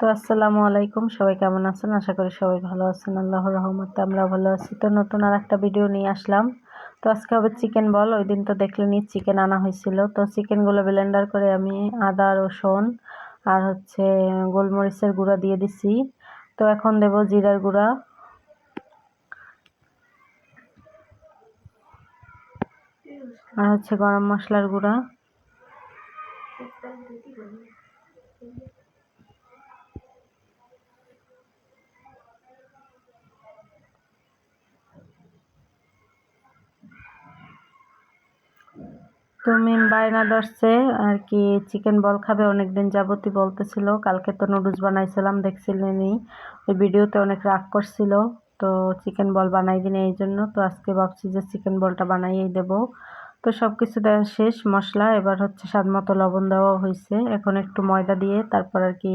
তো আসসালামু আলাইকুম। সবাই কেমন আছেন? আশা করি সবাই ভালো আছেন। আল্লাহর রহমতে আমরা ভালো আছি। তো নতুন আর একটা ভিডিও নিয়ে আসলাম। তো আজকে হবে চিকেন বল ওই দিন তো দেখলে দেখলেনি চিকেন আনা হয়েছিল। তো চিকেনগুলো ব্লেন্ডার করে আমি আদা, রসুন আর হচ্ছে গোলমরিচের গুঁড়া দিয়ে দিছি। তো এখন দেব জিরার গুঁড়া। আর হচ্ছে গরম মশলার গুঁড়া। তুমি বায়না ধরছে, আর কি চিকেন বল খাবে, অনেকদিন যাবতই বলতেছিল। কালকে তো নুডলস বানাইছিলাম দেখছিলেনই ওই ভিডিওতে অনেক রাগ করছিল, তো চিকেন বল বানাই দিন এই জন্য। তো আজকে ভাবছি যে চিকেন বলটা বানাইয়েই দেবো। তো সব কিছু দেওয়া শেষ, মশলা, এবার হচ্ছে স্বাদ মতো লবণ দেওয়া হয়েছে। এখন একটু ময়দা দিয়ে তারপর আর কি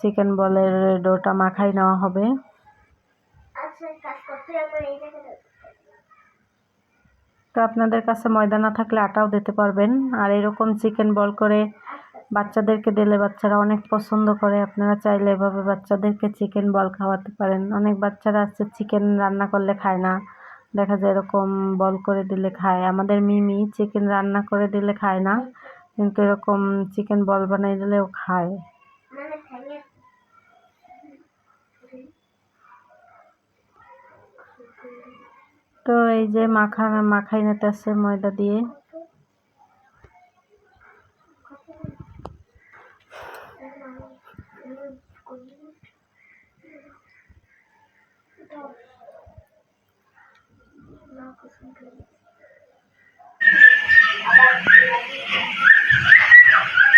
চিকেন বলের ডোটা মাখাই নেওয়া হবে। আচ্ছা কাজ করতে তো আপনাদের কাছে ময়দা না থাকলে আটাও দিতে পারবেন। আর এরকম চিকেন বল করে বাচ্চাদেরকে দিলে বাচ্চারা অনেক পছন্দ করে। আপনারা চাইলে এভাবে বাচ্চাদেরকে চিকেন বল খাওয়াতে পারেন। অনেক বাচ্চারা আছে চিকেন রান্না করলে খায় না। দেখা যায় এরকম বল করে দিলে খায়। আমাদের মিমি চিকেন রান্না করে দিলে খায় না। কিন্তু এরকম চিকেন বল বানাই দিলেও খায় মানে ঠ্যাঙের তো এই যে মাখা মাখাই নিতেছে ময়দা দিয়ে। তো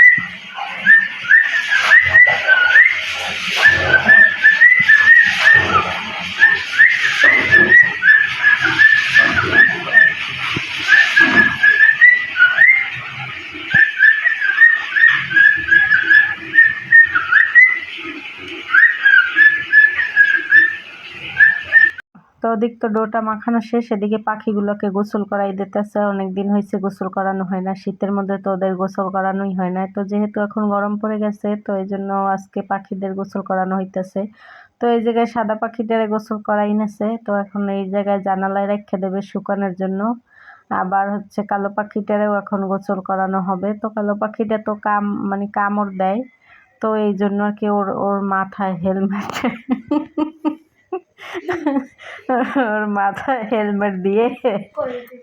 ওদিক তো ডোটা মাখানো শেষ, এদিকে পাখিগুলোকে গোসল করাই দিতেছে। অনেক দিন হয়েছে গোসল করানো হয় না, শীতের মধ্যে তো ওদের গোসল করানোই হয় না। তো যেহেতু এখন গরম পড়ে গেছে, তো এই জন্য আজকে পাখিদের গোসল করানো হইতেছে। তো এই জায়গায় সাদা পাখিদের গোসল করাই নেছে। তো এখন এই জায়গায় জানালায় রেখে দেবে শুকানোর জন্য। আবার হচ্ছে কালো পাখিটারেও এখন গোসল করানো হবে। তো কালো পাখিটা তো কাম মানে কামড় দেয়। তো এই জন্য আর কি ওর ওর মাথায় হেলমেট। ওর মাথায় হেলমেট দিয়ে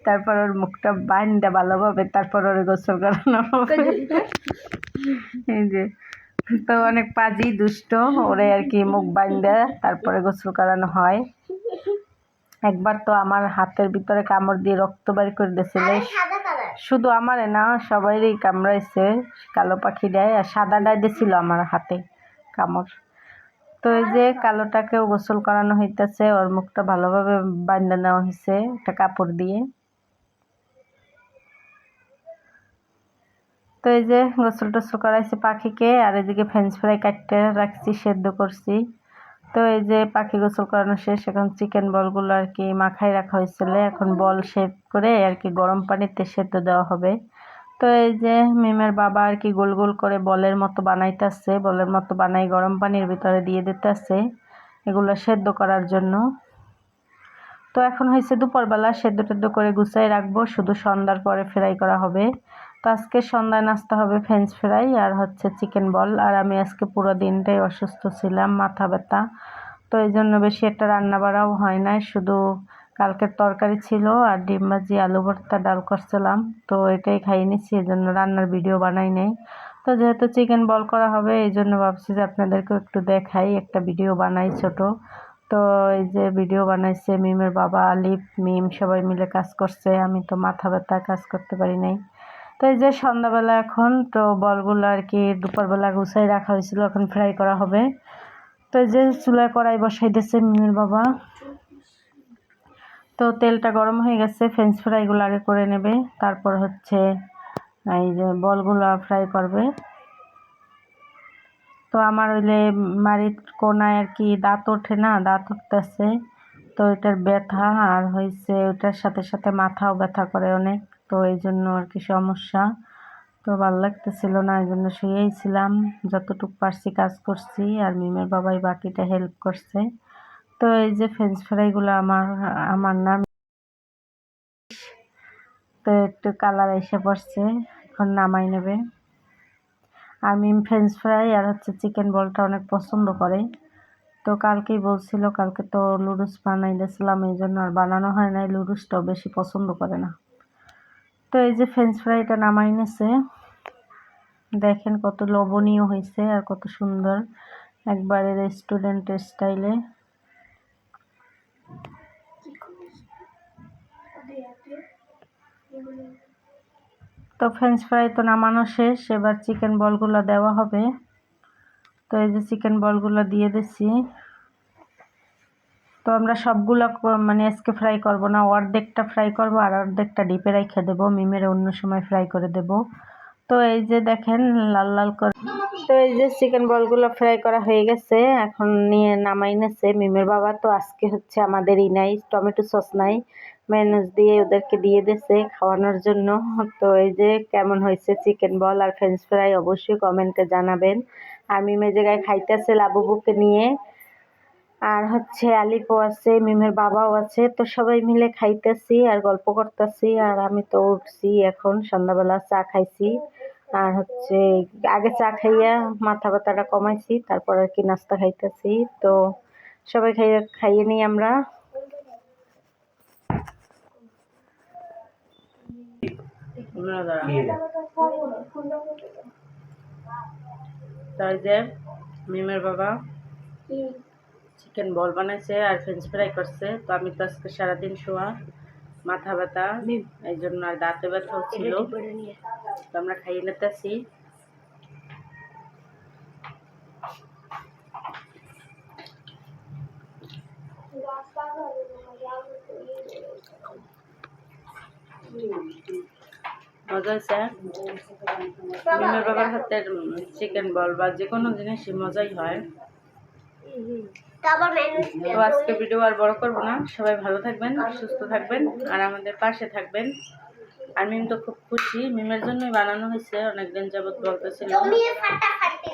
তারপর ওর মুখটা বাইন্দা ভালোভাবে তারপর ওর গোসল করানো এই যে তো অনেক পাজি দুষ্ট ওরে আর কি মুখ বাইন্দা তারপরে গোসল করানো হয়। একবার তো আমার হাতের ভিতরে কামড় দিয়ে রক্ত বাড়ি করে দিয়েছিল। শুধু আমারে না সবাইরই কামড়াইছে কালো পাখি দেয় আর সাদাটাই দিয়েছিল আমার হাতে কামড়। তো এই যে কালোটাকেও গোসল করানো হইতেছে, ওর মুখটা ভালোভাবে বান্ধা নেওয়া হয়েছে একটা কাপড় দিয়ে। তো এই যে গোসল টোসল করাইছে পাখিকে, আর এদিকে ফ্রেঞ্চ ফ্রাই কাটতে রাখছি, সেদ্ধ করছি। তো এই যে পাখি গোসল করানো শেষ, এখন চিকেন বলগুলো আর কি মাখাই রাখা হয়েছিল। এখন বল শেপ করে আর কি গরম পানিতে সেদ্ধ দেওয়া হবে। তো এই যে মিমের বাবা আর কি গোল গোল করে বলের মতো বানাইতেছে, বলের মতো বানাই গরম পানির ভিতরে দিয়ে দিতেছে এগুলো সেদ্ধ করার জন্য। তো এখন হয়েছে দুপুরবেলা, সেদ্ধ টেদ্ধ করে গুছাই রাখব, শুধু সন্ধ্যার পরে ফ্রাই করা হবে। তো আজকে সন্ধ্যায় নাস্তা হবে ফ্রেঞ্চ ফ্রাই আর হচ্ছে চিকেন বল আর আমি আজকে পুরো দিনটাই অসুস্থ ছিলাম, মাথা ব্যথা। তো এই জন্য বেশি একটা রান্না বাড়াও হয় নাই, শুধু কালকের তরকারি ছিল আর ডিম ভাজি, আলু ভর্তা, ডাল করছিলাম। তো এটাই খাইয়ে নিচ্ছি এই জন্য রান্নার ভিডিও বানাই নাই। তো যেহেতু চিকেন বল করা হবে, এই জন্য ভাবছি যে আপনাদেরকেও একটু দেখাই, একটা ভিডিও বানাই ছোট। তো এই যে ভিডিও বানাইছে মিমের বাবা, আলিফ, মিম সবাই মিলে কাজ করছে। আমি তো মাথা ব্যথা, কাজ করতে পারি নাই। তো এই যে সন্ধ্যাবেলা এখন, তো বলগুলো আর কি দুপুরবেলা গুছাই রাখা হয়েছিল, এখন ফ্রাই করা হবে। তো এই যে চুলায় কড়াই বসাই দিয়েছে মিমের বাবা। তো তেলটা গরম হয়ে গেছে ফ্রেঞ্চ ফ্রাইগুলো আগে করে নেবে, তারপর হচ্ছে এই যে বলগুলো ফ্রাই করবে। তো আমার ওইলে মারির কোনায় আর কি দাঁত ওঠে না, দাঁত উঠতেছে, তো এটার ব্যথা আর হয়েছে ওইটার সাথে সাথে মাথাও ব্যথা করে অনেক, তো এই জন্য আর কি সমস্যা। তো ভালো লাগতেছিল না, এই জন্য শুয়েই ছিলাম, যতটুকু পারছি কাজ করছি, আর মিমের বাবাই বাকিটা হেল্প করছে। তো এই যে ফ্রেঞ্চ ফ্রাইগুলো আমার আমার নাম তো একটু কালার এসে পড়ছে, এখন নামাই নেবে। আর মিম ফ্রেঞ্চ ফ্রাই আর হচ্ছে চিকেন বলটা অনেক পছন্দ করে। তো কালকেই বলছিল, কালকে তো লুডুস বানাই দিয়েছিলাম, এই জন্য আর বানানো হয় নাই লুডুসটাও বেশি পছন্দ করে না। তো এই যে ফ্রেঞ্চ ফ্রাইটা নামাই নিছে, দেখেন কত লোভনীয় হয়েছে আর কত সুন্দর। একবারে রেস্টুরেন্টের স্টাইলে কি করিস আদে আদে এগুলো তো ফ্রেঞ্চ ফ্রাই তো নামানো শেষ, এবার চিকেন বলগুলো দেওয়া হবে। তো এই যে চিকেন বলগুলো দিয়ে দিচ্ছি। তো আমরা সবগুলো মানে আজকে ফ্রাই করব না, অর্ধেকটা ফ্রাই করব আর অর্ধেকটা ডিপে রেখে দেবো। মিমের অন্য সময় ফ্রাই করে দেব। তো এই যে দেখেন, লাল লাল করে তো এই যে চিকেন বলগুলো ফ্রাই করা হয়ে গেছে, এখন নিয়ে নামাই নেছে। মিমের বাবা তো আজকে হচ্ছে আমাদেরই নাই, টমেটো সস নাই ম্যানেজ দিয়ে ওদেরকে দিয়ে দিয়েছে খাওয়ানোর জন্য। তো এই যে কেমন হয়েছে চিকেন বল আর ফ্রেঞ্চ ফ্রাই অবশ্যই কমেন্টে জানাবেন। আর মিমে জায়গায় খাইতেছে লাবুবুকে নিয়ে, আর হচ্ছে আলিপও আছে, মিমের বাবাও আছে, তো সবাই মিলে খাইতেছি আর গল্প করতেছি। আর আমি তো উঠছি এখন, সন্ধ্যাবেলা চা খাইছি। আর হচ্ছে আগে চা খাইয়া মাথা ব্যথাটা কমাইছি তারপর আর কি নাস্তা খাইতেছি। তো সবাই খাইয়ে খাইয়ে নিই আমরা। তাই যে মিমের বাবা চিকেন বল বানাইছে আর ফ্রেঞ্চ ফ্রাই করছে। তো আমি তো আজকে সারাদিন শোয়া মাথা ব্যথা এই জন্য আর দাঁতে ব্যথা হচ্ছিল তো আমরা খাইয়ে নিতেছি। মজা হয়েছে মিমের বাবার হাতের চিকেন বল বা যে কোনো জিনিসই মজাই হয়। তো আজকে ভিডিও আর বড় করব না। সবাই ভালো থাকবেন, সুস্থ থাকবেন, আর আমাদের পাশে থাকবেন। আর মিম তো খুব খুশি। মিমের জন্যই বানানো হয়েছে অনেকদিন যাবত বলতেছিল জমিয়ে ফাটাফাটি।